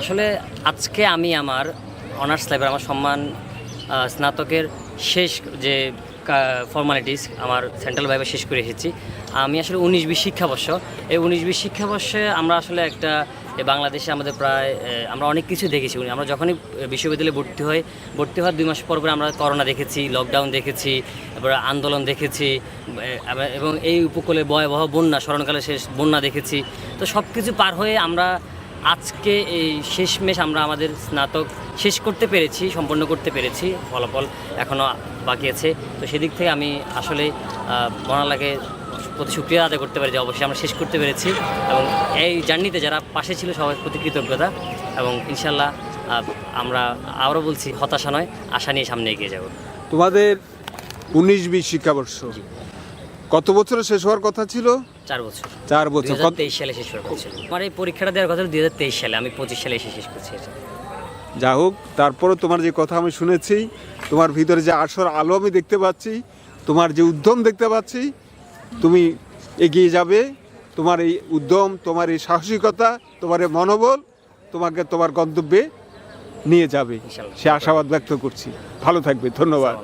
আসলে আজকে আমি আমার অনার্স লেভেল আমার সম্মান স্নাতকের শেষ যে ফর্মালিটিস আমার সেন্ট্রাল ভাইবে শেষ করে এসেছি। আমি আসলে উনিশ বিশ শিক্ষাবর্ষ। এই উনিশ বিশ শিক্ষাবর্ষে আমরা আসলে একটা বাংলাদেশে আমাদের প্রায় আমরা অনেক কিছু দেখেছি। আমরা যখনই বিশ্ববিদ্যালয়ে ভর্তি হই, ভর্তি হওয়ার দুই মাস পর পর আমরা করোনা দেখেছি লকডাউন দেখেছি তারপরে আন্দোলন দেখেছি এবং এই উপকূলে ভয়াবহ বন্যা স্মরণকালে শেষ বন্যা দেখেছি। তো সব কিছু পার হয়ে আমরা আজকে এই শেষমেশ আমরা আমাদের স্নাতক শেষ করতে পেরেছি সম্পন্ন করতে পেরেছি ফলাফল এখনও বাকি আছে। তো সেদিক থেকে আমি আসলে বনালাকে প্রতি সুক্রিয়া আদায় করতে পারি যে অবশ্যই আমরা শেষ করতে পেরেছি এবং এই জার্নিতে যারা পাশে ছিল সবাই প্রতি কৃতজ্ঞতা এবং ইনশাল্লাহ আমরা আবারও বলছি হতাশা নয় আশা নিয়ে সামনে এগিয়ে যাব। তোমাদের উনিশ বিশ শিক্ষাবর্ষ। কত বছরে শেষ হওয়ার কথা ছিল? চার বছর। চার বছর। কত- তেইশ সালে শেষ হওয়ার কথা ছিল। আমার এই পরীক্ষাটা দেওয়ার কথা দুই হাজার তেইশ সালে। আমি পঁচিশ সালে এসে শেষ করছি যা হোক তারপরও তোমার যে কথা আমি শুনেছি তোমার ভিতরে যে আসর আলো আমি দেখতে পাচ্ছি তোমার যে উদ্যম দেখতে পাচ্ছি তুমি এগিয়ে যাবে। তোমার এই উদ্যম তোমার এই সাহসিকতা তোমার এই মনোবল তোমাকে তোমার গন্তব্যে নিয়ে যাবে। সে আশাবাদ ব্যক্ত করছি। ভালো থাকবে। ধন্যবাদ।